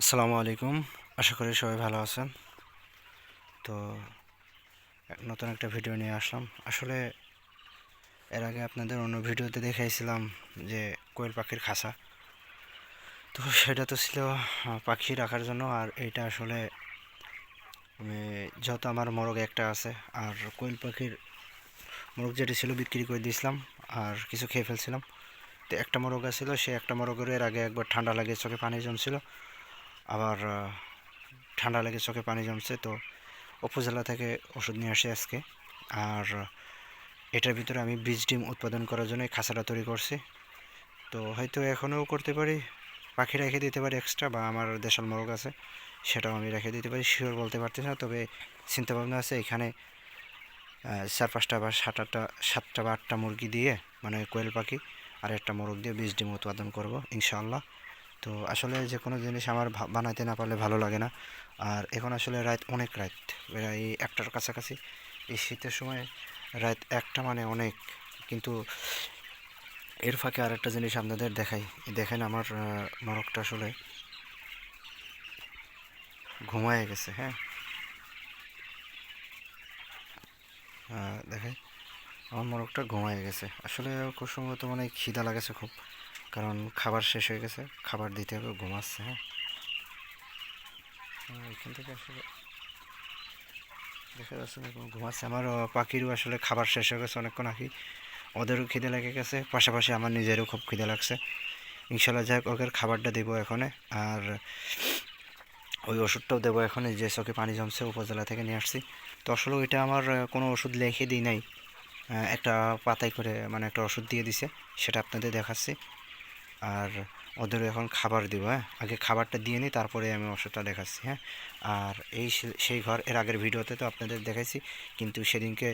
আসসালামু আলাইকুম। আশা করি সবাই ভালো আছেন। তো, নতুন একটা ভিডিও নিয়ে আসলাম। আসলে এর আগে আপনাদের অন্য ভিডিওতে দেখাইছিলাম যে কোয়েল পাখির খাঁচা। তো সেটা তো ছিল পাখি রাখার জন্য। আর এইটা আসলে আমি যেহেতু আমার মোরগ একটা আছে, আর কোয়েল পাখির মোরগ যেটা ছিল বিক্রি করে দিয়েছিলাম, আর কিছু খেয়ে ফেলছিলাম। তো একটা মোরগ আছিল, সে একটা মোরগের এর আগে একবার ঠান্ডা লাগে চোখে পানি জমছিল। আবার ঠান্ডা লেগে চোখে পানি জমছে, তো উপজেলা থেকে ওষুধ নিয়ে আসি আজকে। আর, এটার ভিতরে আমি বীজ ডিম উৎপাদন করার জন্য খাঁচাটা তৈরি করছি। তো হয়তো এখনও করতে পারি, পাখি রেখে দিতে পারি এক্সট্রা বা আমার দেশাল মোরগ আছে, সেটাও আমি রেখে দিতে পারি শিওর বলতে পারতেছি না, তবে চিন্তা ভাবনা আছে এখানে চার পাঁচটা বা সাত আটটা, সাতটা বা আটটা মুরগি দিয়ে মানে কোয়েল পাখি আর একটা মোরগ দিয়ে বীজ ডিম উৎপাদন করব, ইনশাআল্লাহ। তো আসলে যে কোনো জিনিস আমার বানাইতে না পারলে ভালো লাগে না। আর এখন আসলে রাত অনেক রাত প্রায় একটার কাছাকাছি। এই শীতের সময় রাত একটা মানে অনেক। কিন্তু এর ফাঁকে আরেকটা জিনিস আপনাদের দেখাই। দেখেন আমার আহ, মোরগটা আসলে ঘুমায় গেছে হ্যাঁ। দেখেন আমার মোরগটা ঘুমায় গেছে। আসলে খুব সম্ভবত মানে খিদা লাগেছে খুব। কারণ খাবার শেষ হয়ে গেছে খাবার দিতে হবে ঘুমাচ্ছে হ্যাঁ। আহ, এখান থেকে আসলে দেখা যাচ্ছে না কোনো ঘুমাচ্ছে আমার পাখিরও আসলে খাবার শেষ হয়ে গেছে অনেকক্ষণ আগে ওদেরও খিদে লেগে গেছে পাশাপাশি আমার নিজেরও খুব খিদে লাগছে। ইনশাল্লাহ যাই হোক খাবারটা দেবো এখানে। আর ওই ওষুধটাও দেবো এখন যে চোখে পানি জমছে উপজেলা থেকে নিয়ে আসছি। তো আসলে ওইটা আমার কোনো ওষুধ লিখে দিই নাই। একটা পাতায় করে মানে একটা ওষুধ দিয়ে দিছে সেটা আপনাদের দেখাচ্ছি। আর ওদেরও এখন খাবার দিব হ্যাঁ? আগে খাবারটা দিয়ে নিই, তারপরে আমি ওষুধটা দেখাচ্ছি হ্যাঁ? আর এই সেই ঘর, এর আগের ভিডিওতে তো আপনাদের দেখাইছি, কিন্তু সেদিনকে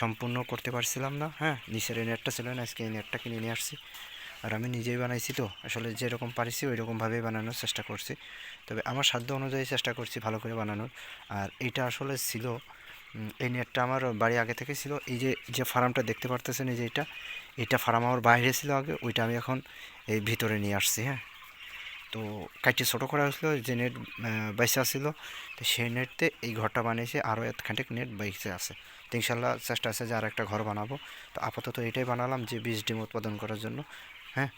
সম্পূর্ণ করতে পারছিলাম না হ্যাঁ? নিচের এই নেটটা ছিল না, আজকে এই নেটটা কিনে নিয়ে আসছি। আর আমি নিজেই বানাইছি তো, আসলে যেরকম পারিছি ওই রকমভাবেই বানানোর চেষ্টা করছি। তবে আমার সাধ্য অনুযায়ী চেষ্টা করছি ভালো করে বানানোর। আর এইটা আসলে ছিল এই নেটটা আমার বাড়ি আগে থেকে ছিল, এই যে যে ফার্মটা দেখতে পারতেছেন, এই যে এটা এটা ফার্ম আমার বাইরে ছিল আগে, ওইটা আমি এখন এই ভিতরে নিয়ে আসছি হ্যাঁ। তো কাইটে ছোটো করা হয়েছিল, যে নেট বাইসা ছিল তো সেই নেটতে এই ঘরটা বানিয়েছে, আরও খানিক নেট বাইসে আছে। তো ইনশাল্লাহ চেষ্টা আছে যে আর একটা ঘর বানাবো। তো আপাতত এটাই বানালাম, যে বীজ ডিম উৎপাদন করার জন্য হ্যাঁ।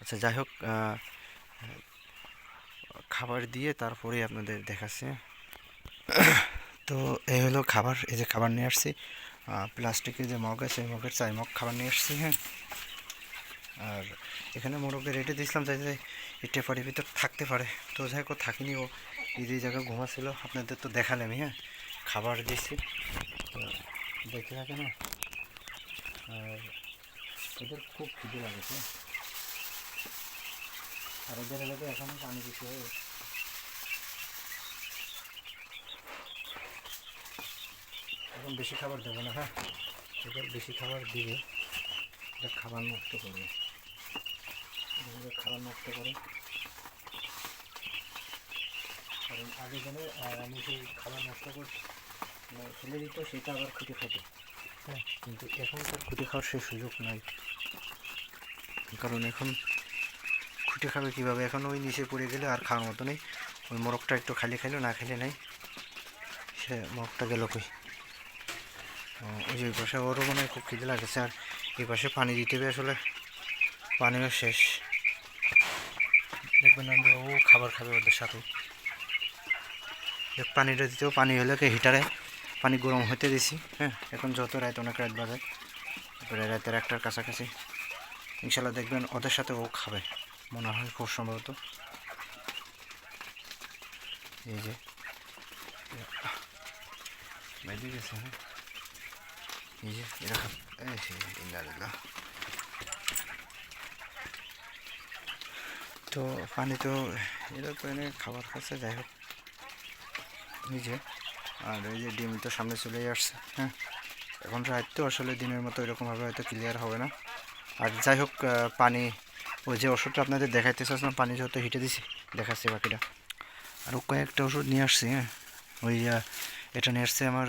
আচ্ছা যাই হোক খাবার দিয়ে তারপরে আপনাদের দেখাচ্ছি হ্যাঁ? তো এই হলো খাবার, এই যে খাবার নিয়ে আসছি। প্লাস্টিকের যে মগ আছে, সেই মগের চাই মগ খাবার নিয়ে আসছি হ্যাঁ। আর এখানে মোরগকে রেটে দিয়েছিলাম যাই এই টেপারির ভিতর থাকতে পারে। তো যাই হোক, থাকিনি ও। এই যে জায়গায় ঘুমাচ্ছিল, আপনাদের তো দেখালামই হ্যাঁ খাবার দিয়েছি। তো দেখে থাকে না। আর এদের খুব খিদে লাগেছে। আর এদের এলাকা এখন পানি বেশি হয়ে এখন বেশি খাবার দেবো না হ্যাঁ? এদের বেশি খাবার দিবে। এটা খাবার নষ্ট করবে। খাবার নষ্ট করে। কারণ আগে জানে আমি সেই খাবার নষ্ট করছি মানে ফেলে দিত সেটা আবার খুঁটে খেতে হ্যাঁ। কিন্তু এখন তার খুঁটে খাওয়ার সেই সুযোগ নাই। কারণ এখন খুঁটে খাবে কীভাবে? এখন ওই নিচে পড়ে গেলে আর খাওয়ার মতো নেই। ওই মোরগটা একটু খালি খাইলো না খেলে নেই। সে মোরগটা গেল কই? ওই যে ওই পাশে ওরও মনে হয় খুব খিদে লাগেছে, আর এই পাশে পানি দিতে হবে আসলে। পানিও শেষ। দেখবেন যে ও খাবার খাবে ওদের সাথে। দেখ, পানিটা দিতেও পানি হলে হিটারে। পানি গরম হতে দিছি হ্যাঁ এখন যত রাত, অনেক রাত বাজে। প্রায় রাতের একটার কাছাকাছি। ইনশাল্লাহ দেখবেন ওদের সাথে ও খাবে, মনে হয় খুব সম্ভবত। এই যে বেরিয়ে গেছে হ্যাঁ। এই যে এরকম এই সে ইন্দালিল্লাহ তো পানি তো এরা তো এনে খাবার খাচ্ছে, যাই হোক। নিজে আর এই ডিম তো সামনে চলেই আসছে হ্যাঁ। এখন রাত তো আসলে দিনের মতো এরকমভাবে হয়তো ক্লিয়ার হবে না। আর যাই হোক পানি, ওই যে ওষুধটা আপনাদের দেখাইতে চাচ্ছিলাম, পানি যেহেতু হিটে দিছি, দেখাচ্ছি বাকিটা। আরও কয়েকটা ওষুধ নিয়ে আসছি হ্যাঁ। ওই এটা নিয়ে আসছে আমার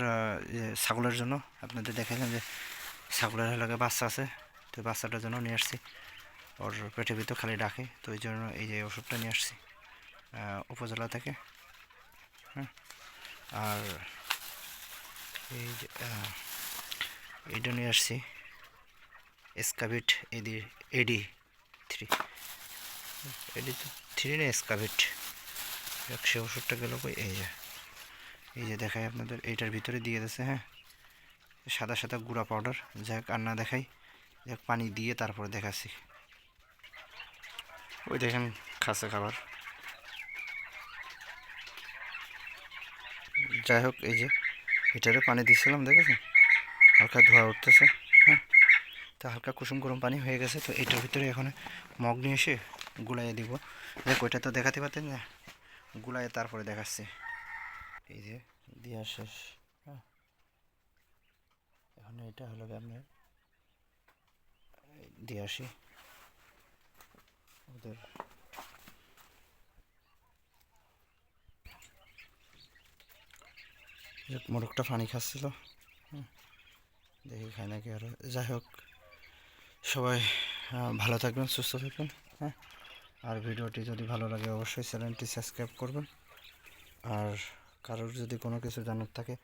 ছাগলের জন্য। আপনাদের দেখাইলাম যে ছাগলের এলাকায় বাচ্চা আছে, তো বাচ্চাটার জন্য নিয়ে আসছি ওর পেটের ভিতর খালি ডাকে, তো ওই জন্য এই যে ওষুধটা নিয়ে আসছি উপজেলা থেকে। হ্যাঁ আর এই যে এইটা নিয়ে আসছি এসকাভিট এডি এডি থ্রি। এডি তো থ্রি না এসকাভিট? একশো ওষুধটা গেল এই যে। এই যে দেখাই আপনাদের, এইটার ভিতরে দিয়ে দিয়েছে হ্যাঁ? সাদা সাদা গুঁড়া পাউডার, যাক, আর না দেখাই, যাক, পানি দিয়ে তারপরে দেখাচ্ছি। ওই দেখেন, খাসে খাবার। যাই হোক, এই যে হিটারে পানি দিচ্ছিলাম দেখেছেন? হালকা ধোয়া উঠতেছে হ্যাঁ? তো হালকা কুসুম গরম পানি হয়ে গেছে, তো এটার ভিতরে এখন মগ নিয়ে এসে গুলাইয়ে দিব। দেখ, ওইটা তো দেখাতে পারতেন না। গুলাইয়ে তারপরে দেখাচ্ছি। এই যে দেওয়া শেষ হ্যাঁ। এখন এটা হলো আপনার দিয়ে আসি। ওদের মোরগটা পানি খাচ্ছিল। দেখি খাই নাকি আরও যাই হোক, সবাই ভালো থাকবেন, সুস্থ থাকবেন হ্যাঁ। আর ভিডিওটি যদি ভালো লাগে, অবশ্যই চ্যানেলটি সাবস্ক্রাইব করবেন। আর কারোর যদি কোনো কিছু জানার থাকে,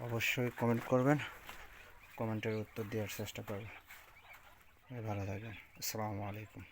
অবশ্যই কমেন্ট করবেন। কমেন্টের উত্তর দেওয়ার চেষ্টা করবেন। ভালো থাকবেন। আসসালামু আলাইকুম।